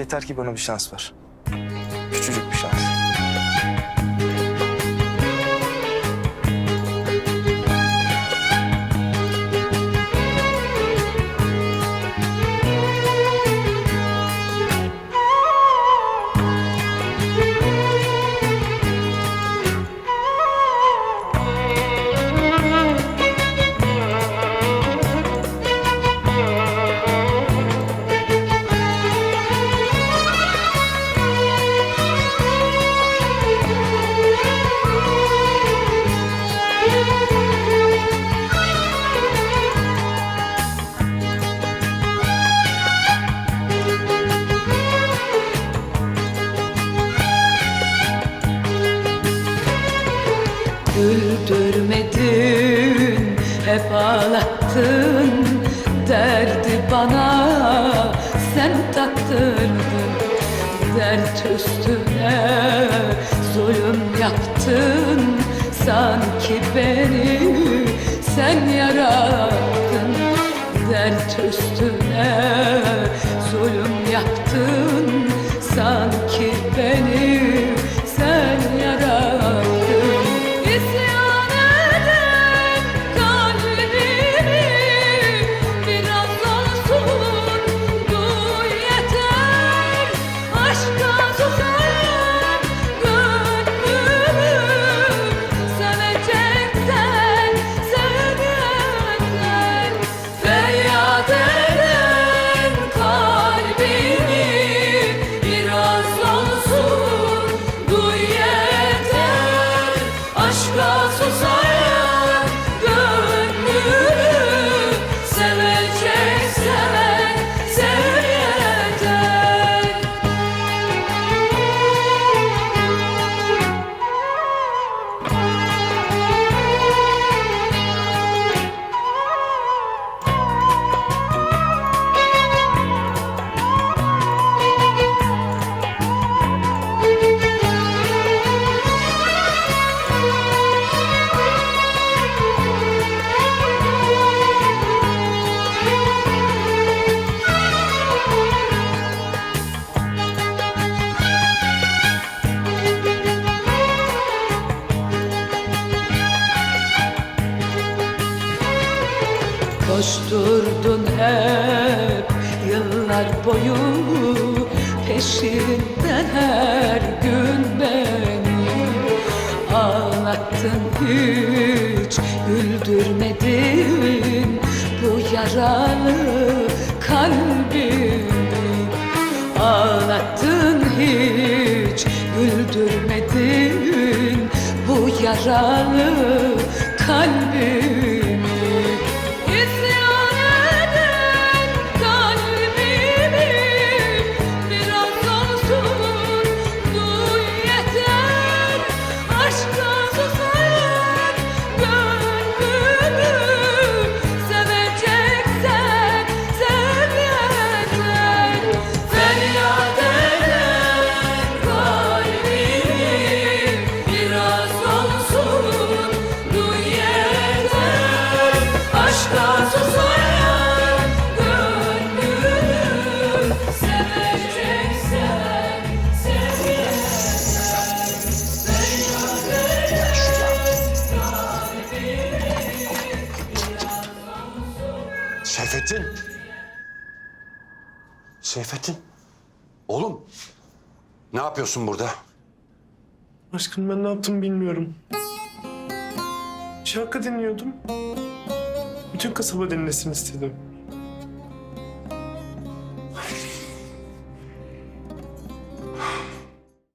Yeter ki bana bir şans ver. Küçücük bir şans. Güldürmedin, hep ağlattın. Derdi bana sen taktırdın. Dert üstüne zulüm yaptın. Sanki beni sen yarattın. Dert üstüne Koşturdun hep yıllar boyu. Peşinden her gün beni Ağlattın hiç güldürmedin. Bu yaralı kalbimi Ağlattın hiç güldürmedin. Bu yaralı kalbimi Seyfettin. Seyfettin. Oğlum. Ne yapıyorsun burada? Aşkım ben ne yaptım bilmiyorum. Şarkı dinliyordum. Bütün kasaba dinlesin istedim.